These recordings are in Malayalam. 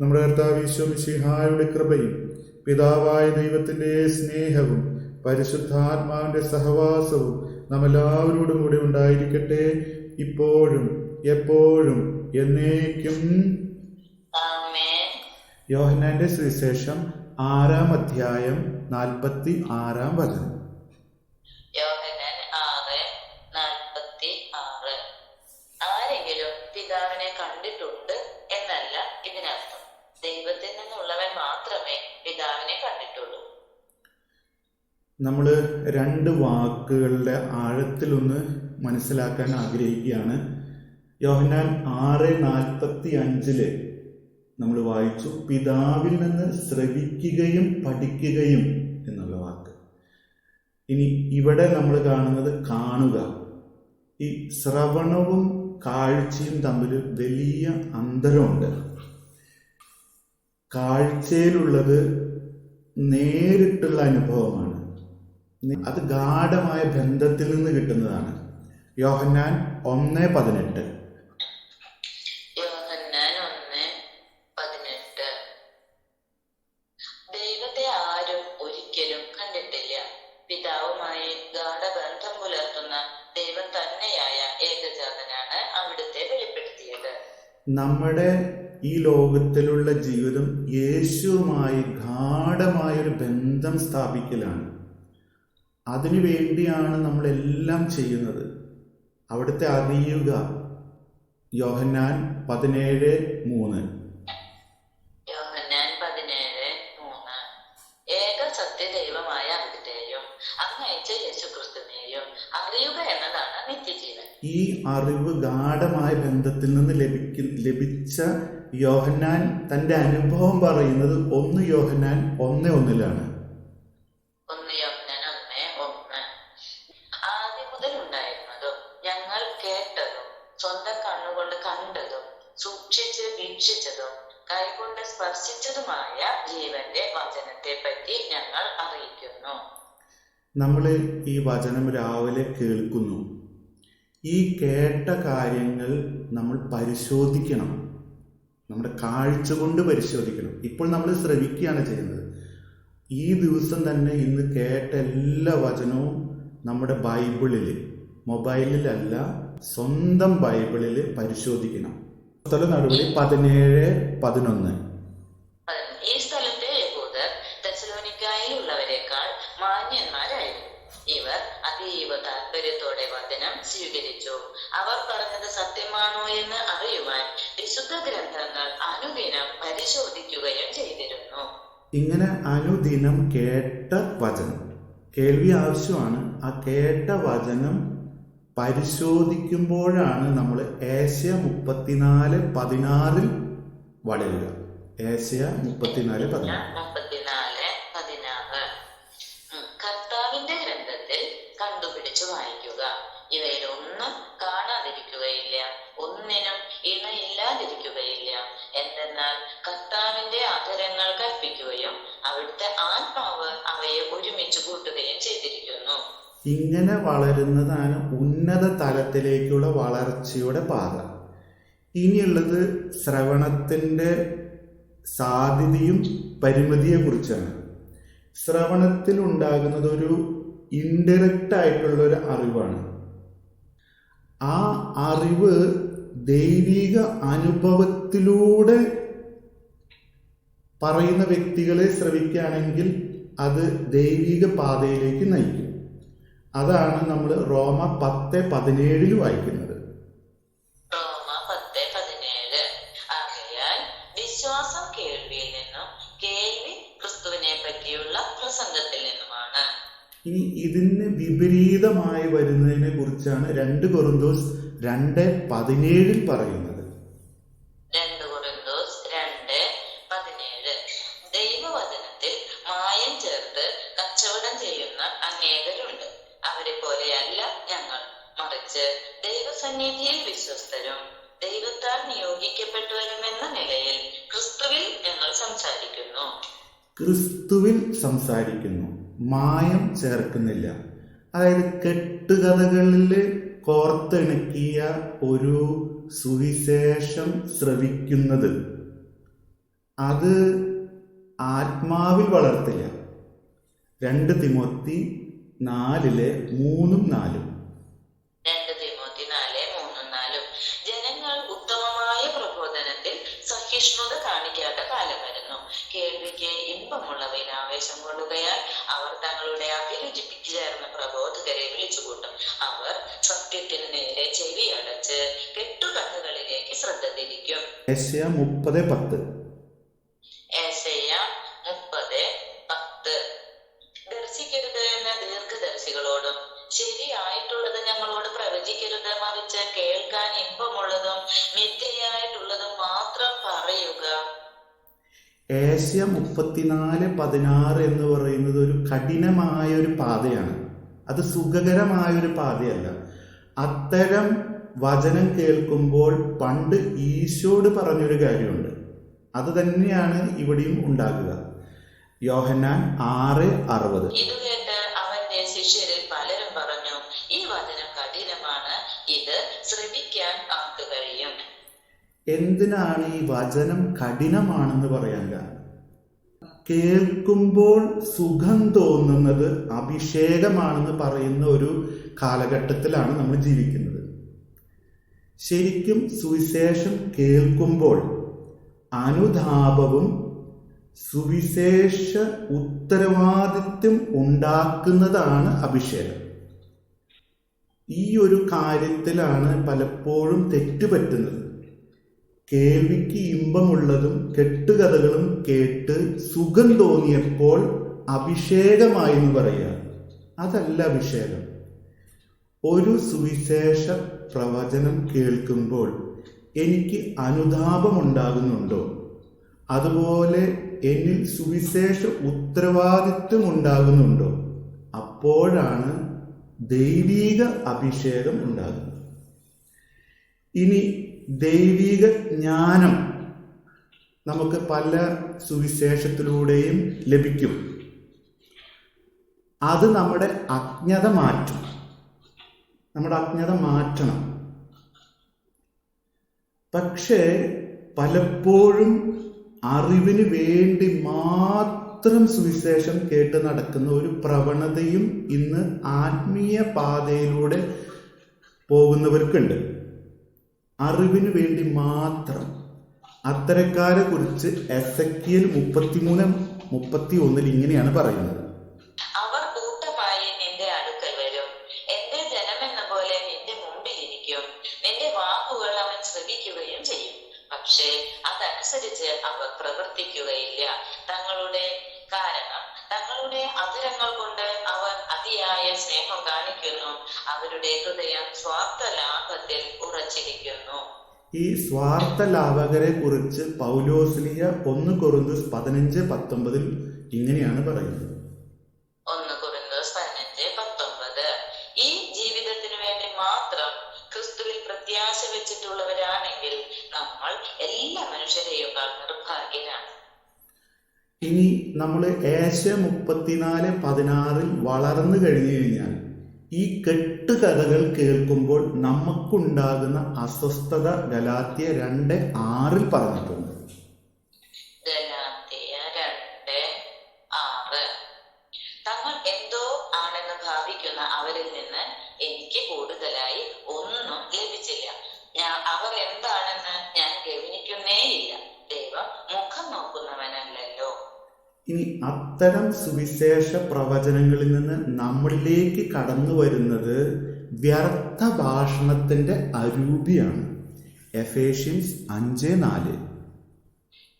നമ്മുടെ കർത്താവിശ്വമിഷിഹായുടെ കൃപയും പിതാവായ ദൈവത്തിന്റെ സ്നേഹവും പരിശുദ്ധാത്മാവിന്റെ സഹവാസവും നാം എല്ലാവരോടും കൂടി ഉണ്ടായിരിക്കട്ടെ ഇപ്പോഴും എപ്പോഴും എന്നേക്കും. യോഹനാന്റെ സുവിശേഷം ആറാം അധ്യായം നാൽപ്പത്തി ആറാം വചനം. ആരെങ്കിലും പിതാവിനെ കണ്ടിട്ടുണ്ട്? ദൈവത്തിൽ നിന്നുള്ളവൻ മാത്രമേ പിതാവിനെ കണ്ടിട്ടുള്ളൂ. നമ്മൾ രണ്ട് വാക്കുകളുടെ ആഴത്തിലൊന്ന് മനസ്സിലാക്കാൻ ആഗ്രഹിക്കുകയാണ്. യോഹന്നാൻ ആറ് നാൽപ്പത്തി അഞ്ചിൽ നമ്മൾ വായിച്ചു പിതാവിൽ നിന്ന് ശ്രവിക്കുകയും പഠിക്കുകയും എന്നുള്ള വാക്ക്. ഇനി ഇവിടെ നമ്മൾ കാണുന്നത് കാണുക. ഈ ശ്രവണവും കാഴ്ചയും തമ്മിൽ വലിയ അന്തരമുണ്ട്. കാഴ്ചയിലുള്ളത് നേരിട്ടുള്ള അനുഭവമാണ്. അത് ഗാഠമായ ബന്ധത്തിൽ നിന്ന് കിട്ടുന്നതാണ്. യോഹന്നാൻ ഒന്ന് പതിനെട്ട്. യോഹന്നാൻ ഒന്ന് പതിനെട്ട്. ദൈവത്തെ ആരും ഒരിക്കലും കണ്ടിട്ടില്ല. പിതാവുമായി ഗാഠബന്ധം പുലർത്തുന്ന ദൈവം തന്നെയായ ഏകജാതനാണ് അവിടുത്തെ വെളിപ്പെടുത്തിയത്. നമ്മുടെ ഈ ലോകത്തിലുള്ള ജീവിതം യേശുവുമായി ഗാഠമായ ഒരു ബന്ധം സ്ഥാപിക്കലാണ്. അതിനു വേണ്ടിയാണ് നമ്മളെല്ലാം ചെയ്യുന്നത്. അവിടുത്തെ അറിയുക. യോഹന്നാൻ പതിനേഴ് മൂന്ന്. ഈ അറിവ് ഗാഠമായ ബന്ധത്തിൽ നിന്ന് ലഭിക്ക ലഭിച്ച യോഹന്നാൻ തന്റെ അനുഭവം പറയുന്നത് ഒന്ന് യോഹന്നാൻ ഒന്ന് ഒന്നിലാണ്. സൂക്ഷിച്ച് വീക്ഷിച്ചതും കൈകൊണ്ട് സ്പർശിച്ചതുമായ ജീവന്റെ വചനത്തെ പറ്റി ഞങ്ങൾ അറിയിക്കുന്നു. നമ്മൾ ഈ വചനം രാവിലെ കേൾക്കുന്നു. ഈ കേട്ട കാര്യങ്ങൾ നമ്മൾ പരിശോധിക്കണം. നമ്മുടെ കാഴ്ച കൊണ്ട് പരിശോധിക്കണം. ഇപ്പോൾ നമ്മൾ ശ്രവിക്കുകയാണ് ചെയ്യുന്നത്. ഈ ദിവസം തന്നെ ഇന്ന് കേട്ട എല്ലാ വചനവും നമ്മുടെ ബൈബിളിൽ മൊബൈലിലല്ല സ്വന്തം ബൈബിളിൽ പരിശോധിക്കണം. സ്ഥല നടപടി പതിനേഴ് പതിനൊന്ന്. ഗ്രന്ഥങ്ങൾ അനുദിനം പരിശോധിക്കുകയും ചെയ്തിരുന്നു. ഇങ്ങനെ അനുദിനം കേട്ട വചനം. കേൾവി ആവശ്യമാണ്. ആ കേട്ട വചനം പരിശോധിക്കുമ്പോഴാണ് നമ്മൾ ഏഷ്യ മുപ്പത്തിനാല് പതിനാറിൽ വളരുക ഏഷ്യ മുപ്പത്തിനാല് പതിനാറ്. ഇങ്ങനെ വളരുന്നതാണ് ഉന്നത തലത്തിലേക്കുള്ള വളർച്ചയുടെ പാത. ഇനിയുള്ളത് ശ്രവണത്തിന്റെ സാധ്യതയും പരിമിതിയെ കുറിച്ചാണ് ശ്രവണത്തിൽ ഉണ്ടാകുന്നത് ഒരു ഇൻഡയറക്റ്റ് ആയിട്ടുള്ള ഒരു അറിവാണ്. ആ അറിവ് ദൈവിക അനുഭവത്തിലൂടെ പറയുന്ന വ്യക്തികളെ ശ്രവിക്കുകയാണെങ്കിൽ അത് ദൈവിക പാതയിലേക്ക് നയിക്കും. അതാണ് നമ്മൾ റോമ പത്ത് പതിനേഴിൽ വായിക്കുന്നത്. വിശ്വാസം കേൾവിയിൽ നിന്നും കേൾവി ക്രിസ്തുവിനെ പറ്റിയുള്ള പ്രസംഗത്തിൽ നിന്നുമാണ്. ഇനി ഇതിന് വിപരീതമായി വരുന്നതിനെ കുറിച്ചാണ് രണ്ട് കൊറിന്തോസ് രണ്ട് പതിനേഴിൽ പറയുന്നത്. ദൈവസന്നിധിയിൽ വിശ്വസ്തരും. ദൈവത്താൽ നിയോഗിക്കപ്പെട്ടവരുമെന്ന നിലയിൽ ക്രിസ്തുവിൽ ഞങ്ങൾ സംസാരിക്കുന്നു. ക്രിസ്തുവിൽ സംസാരിക്കുന്നു. മായം ചേർക്കുന്നില്ല. അതായത് കെട്ടുകഥകളിൽ കോർത്തിണക്കിയ ഒരു സുവിശേഷം ശ്രവിക്കുന്നത്. അത് ആത്മാവിൽ വളർത്തില്ല. രണ്ട് തിമൊത്തി നാലിലെ മൂന്നും നാലും. ഏഷ്യ മുപ്പത് പത്ത്. ഏശയ മുപ്പത് പത്ത്. ദർശിക്കരുത് എന്ന ദീർഘദർശികളോടും ശരിയായിട്ടുള്ളത് ഞങ്ങളോട് പ്രവചിക്കരുത് മറിച്ച് കേൾക്കാൻ ഇമ്പമുള്ളതും മിഥ്യയായിട്ടുള്ളതും മാത്രം പറയുക. ഏഷ്യ മുപ്പത്തിനാല് പതിനാറ് എന്ന് പറയുന്നത് ഒരു കഠിനമായ ഒരു പാതയാണ്. അത് സുഖകരമായ ഒരു പാതയല്ല. അത്തരം വചനം കേൾക്കുമ്പോൾ പണ്ട് ഈശോട് പറഞ്ഞൊരു കാര്യമുണ്ട്. അത് തന്നെയാണ് ഇവിടെയും ഉണ്ടാകുക. യോഹന്നാൻ ആറ് അറുപത്. ഇത് കേട്ട് അവന്റെ ശിഷ്യരിൽ പലരും പറഞ്ഞു ഈ വചനം കഠിനമാണ്. ഇത് ശ്രമിക്കാൻ ആർക്ക് കഴിയും. എന്തിനാണ് ഈ വചനം കഠിനമാണെന്ന് പറയാൻ കാരണം കേൾക്കുമ്പോൾ സുഖം തോന്നുന്നത് അഭിഷേകമാണെന്ന് പറയുന്ന ഒരു കാലഘട്ടത്തിലാണ് നമ്മൾ ജീവിക്കുന്നത്. ശരിക്കും സുവിശേഷം കേൾക്കുമ്പോൾ അനുതാപവും സുവിശേഷ ഉത്തരവാദിത്വം ഉണ്ടാക്കുന്നതാണ് അഭിഷേകം. ഈ ഒരു കാര്യത്തിലാണ് പലപ്പോഴും തെറ്റുപറ്റുന്നത് കേൾവിക്ക് ഇമ്പമുള്ളതും കെട്ടുകഥകളും കേട്ട് സുഖം തോന്നിയപ്പോൾ അഭിഷേകമായി എന്ന് പറയുക. അതല്ല അഭിഷേകം. ഒരു സുവിശേഷ പ്രവചനം കേൾക്കുമ്പോൾ എനിക്ക് അനുതാപമുണ്ടാകുന്നുണ്ടോ? അതുപോലെ എന്നിൽ സുവിശേഷ ഉത്തരവാദിത്വം ഉണ്ടാകുന്നുണ്ടോ? അപ്പോഴാണ് ദൈവീക അഭിഷേകം ഉണ്ടാകുന്നത്. ഇനി ദൈവീക ജ്ഞാനം നമുക്ക് പല സുവിശേഷത്തിലൂടെയും ലഭിക്കും. അത് നമ്മുടെ അജ്ഞത മാറ്റും. നമ്മുടെ അജ്ഞത മാറ്റണം. പക്ഷേ പലപ്പോഴും അറിവിന് വേണ്ടി മാത്രം സുവിശേഷം കേട്ട് നടക്കുന്ന ഒരു പ്രവണതയും ഇന്ന് ആത്മീയ പാതയിലൂടെ പോകുന്നവർക്കുണ്ട്. അറിവിന് വേണ്ടി മാത്രം. അത്തരക്കാരെ കുറിച്ച് എസ് എക്കിയൽ മുപ്പത്തിമൂന്ന് മുപ്പത്തി ഒന്നിൽ ഇങ്ങനെയാണ് പറയുന്നത്. അതനുസരിച്ച് അവർ പ്രവർത്തിക്കുകയില്ല. തങ്ങളുടെ കാരണം തങ്ങളുടെ അധരങ്ങൾ കൊണ്ട് അവർ അതിയായ സ്നേഹം കാണിക്കുന്നു. അവരുടെ ഹൃദയം സ്വാർത്ഥ ലാഭത്തിൽ ഉറച്ചിരിക്കുന്നു. ഈ സ്വാർത്ഥ ലാഭകരെ കുറിച്ച് പൗലോസ്ലിയ ഒന്ന് കൊറിന്തോസ് പതിനഞ്ച് പത്തൊമ്പതിൽ ഇനി നമ്മൾ ഏശ മുപ്പത്തിനാല് പതിനാറിൽ വളർന്നു കഴിഞ്ഞു കഴിഞ്ഞാൽ ഈ കെട്ടുകഥകൾ കേൾക്കുമ്പോൾ നമുക്കുണ്ടാകുന്ന അസ്വസ്ഥത ഗലാത്തിയ രണ്ട് ആറിൽ പറഞ്ഞിട്ടുണ്ട്. ഇനി അത്തരം സുവിശേഷ പ്രവചനങ്ങളിൽ നിന്ന് നമ്മളിലേക്ക് കടന്നു വരുന്നത് വ്യർത്ഥ ഭാഷണത്തിന്റെ അരൂപിയാണ്. എഫേഷ്യൻസ് അഞ്ച് നാല്.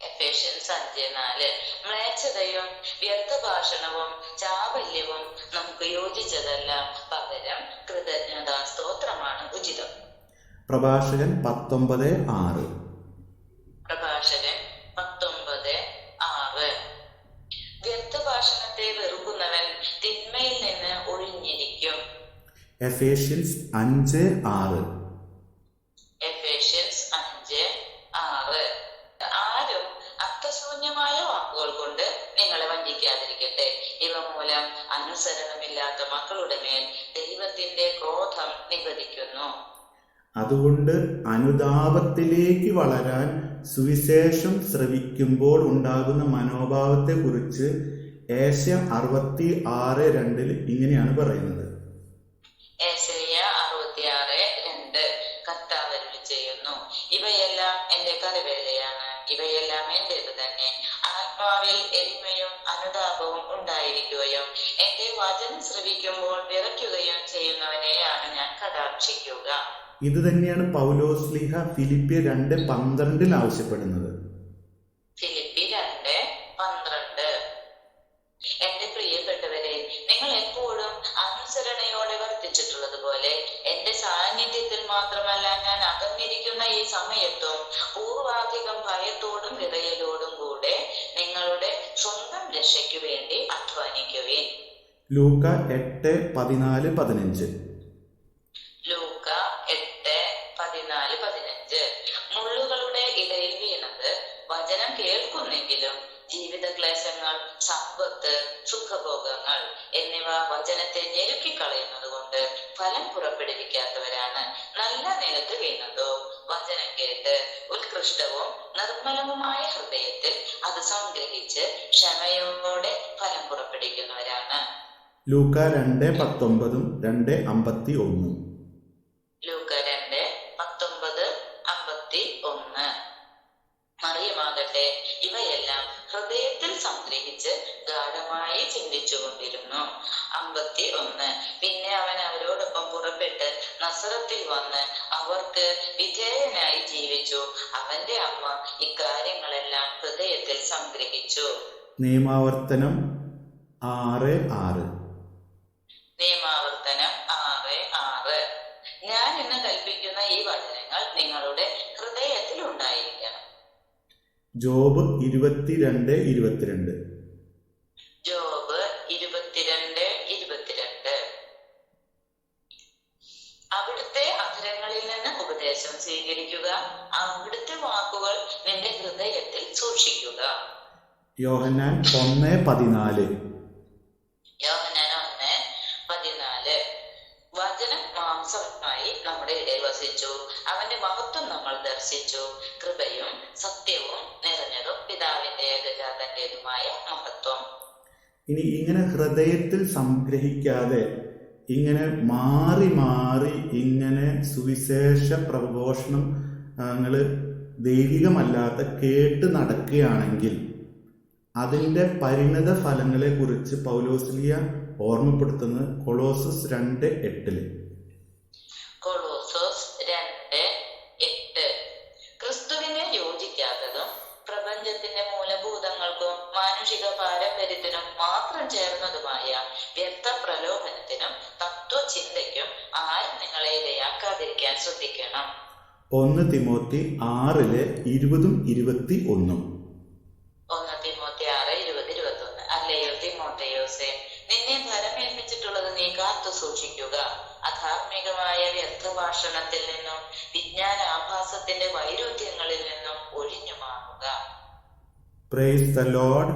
എഫേഷ്യൻസ് അഞ്ച് നാല്. മ്ലേച്ഛതയും വ്യർത്ഥഭാഷണവും ചാബല്യവും നമുക്ക് യോജിച്ചതല്ല. പകരം കൃതജ്ഞതാ സ്തോത്രമാണ് ഉചിതം. പ്രഭാഷകൻ പത്തൊമ്പത് ആറ്. എഫേഷ്യൻസ് അഞ്ച് ആറ്. എഫേഷ്യൻസ് അഞ്ച് ആറ്. ആരും അർത്ഥശൂന്യമായ വാക്കുകൾ കൊണ്ട് നിങ്ങളെ വഞ്ചിക്കാതിരിക്കട്ടെ. ഇവ മൂലം അനുസരണമില്ലാത്ത മക്കളുടെ മേൽ ദൈവത്തിന്റെ ക്രോധം അതുകൊണ്ട് അനുതാപത്തിലേക്ക് വളരാൻ സുവിശേഷം ശ്രവിക്കുമ്പോൾ ഉണ്ടാകുന്ന മനോഭാവത്തെക്കുറിച്ച് ഏഷ്യ അറുപത്തി ആറ് രണ്ടിൽ ഇങ്ങനെയാണ് പറയുന്നത്. ഇവയെല്ലാം എന്റെ കരവേലയാണ്. ഇവയെല്ലാം എന്റേത് തന്നെ. ആത്മാവിൽ എരിമയും അനുതാപവും ഉണ്ടായിരിക്കുകയും എന്റെ വചനം ശ്രവിക്കുമ്പോൾ വിറയ്ക്കുകയും ചെയ്യുന്നവനെയാണ് ഞാൻ കടാക്ഷിക്കുക. ഇത് തന്നെയാണ് പൗലോസ്ലിഹ ഫിലിപ്പിയ രണ്ട് പന്ത്രണ്ടിൽ ആവശ്യപ്പെടുന്നത്. ഫിലിപ്പി രണ്ട് പന്ത്രണ്ട്. എന്റെ പ്രിയപ്പെട്ടവരെ നിങ്ങൾ എപ്പോഴും അനുസരണയോടെ വർത്തിച്ചിട്ടുള്ളത് പോലെ എന്റെ സാന്നിധ്യത്തിൽ മാത്രമല്ല സമയത്തും പൂർവാധികം ഭയത്തോടും വിറയലോടും കൂടെ നിങ്ങളുടെ സ്വന്തം രക്ഷയ്ക്കു വേണ്ടി അധ്വാനിക്കുവേൻ. ലൂക്ക എട്ട് പതിനാല് പതിനഞ്ച്. ലൂക്ക എട്ട് പതിനാല് പതിനഞ്ച്. മുള്ളുകളുടെ ഇടയിൽ വീണത് വചനം കേൾക്കുന്നെങ്കിലും ജീവിത ക്ലേശങ്ങൾ സമ്പത്ത് സുഖഭോഗങ്ങൾ എന്നിവ വചനത്തെ ഞെരുക്കിക്കളയുന്നത് കൊണ്ട് ഫലം പുറപ്പെടുവിക്കാത്തവരാണ് നല്ല നിലത്ത് വീണതോ. വചനം കേട്ട് ഉത്കൃഷ്ടവും നിർമ്മലവുമായ ഹൃദയത്തിൽ അത് സംഗ്രഹിച്ച് ക്ഷമയോടെ ഫലം പുറപ്പെടുവിക്കുന്നവരാണ്. ലൂക്ക രണ്ട് പത്തൊമ്പതും രണ്ട് അമ്പത്തി ഒന്നും. ലൂക്ക രണ്ട് പത്തൊമ്പത് അമ്പത്തി ഒന്ന്. മറിയമാകട്ടെ ഇവയെല്ലാം ഹൃദയത്തിൽ സംഗ്രഹിച്ച് ഗാഠമായി ചിന്തിച്ചുകൊണ്ടിരുന്നു. അമ്പത്തി ഒന്ന്. പിന്നെ പുറപ്പെട്ട് നസറത്തിൽ വന്ന് അവർക്ക് വിധേയനായി ജീവിച്ചു. അവന്റെ അമ്മ ഇക്കാര്യങ്ങളെല്ലാം ഹൃദയത്തിൽ സംഗ്രഹിച്ചു. നിയമാവർത്തനം ആറ് ആറ്. നിയമാവർത്തനം ആറ് ആറ്. ഞാൻ ഇന്ന് കൽപ്പിക്കുന്ന ഈ വചനങ്ങൾ നിങ്ങളുടെ ഹൃദയത്തിൽ ഉണ്ടായിരിക്കണം ജോബ് ഇരുപത്തിരണ്ട് ഇരുപത്തിരണ്ട്. സൂക്ഷിക്കുക യോഹന്നാൻ ഒന്ന് പതിനാല്. വചനം മാംസമായി നമ്മുടെ ഇടയിൽ വസിച്ചു. അവന്റെ മഹത്വം നമ്മൾ ദർശിച്ചു. കൃപയും സത്യവും നിറഞ്ഞതും പിതാവിന്റെ ഏകജാതന്റേതുമായ മഹത്വം. ഇനി ഇങ്ങനെ ഹൃദയത്തിൽ സംഗ്രഹിക്കാതെ ഇങ്ങനെ മാറി മാറി ഇങ്ങനെ സുവിശേഷ പ്രഘോഷണം ദൈവികമല്ലാത്ത കേട്ട് നടക്കുകയാണെങ്കിൽ അതിന്റെ പരിണത ഫലങ്ങളെക്കുറിച്ച് പൗലോസ്ലിയ ഓർമ്മപ്പെടുത്തുന്നത് കൊളോസസ് രണ്ട് എട്ടിൽ കൊളോസോസ് ക്രിസ്തുവിനെ യോജിക്കാത്തതും പ്രപഞ്ചത്തിന്റെ മൂലഭൂതങ്ങൾക്കും മാനുഷിക മാത്രം ചേർന്നതുമായ തത്വചിന്തയ്ക്കും ആരും നിങ്ങളെ ഇരയാക്കാതിരിക്കാൻ ശ്രദ്ധിക്കണം? ഒന്ന് തിമോത്തി ആറിൽ ഇരുപതും ഇരുപത്തി ഒന്നും. ഒന്ന് തിമോത്തി ആറ് ഇരുപത് ഇരുപത്തി ഒന്ന് അല്ലയോ തിമോത്തയോസെ നിന്നെ നീ കാത്തു സൂക്ഷിക്കുക. അധാർമികമായ വ്യർത്ഥഭാഷണത്തിൽ നിന്നും വിജ്ഞാനാഭാസത്തിന്റെ വൈരുദ്ധ്യങ്ങളിൽ നിന്നും ഒഴിഞ്ഞു മാറുക പ്രൈസ് ദ ലോഡ്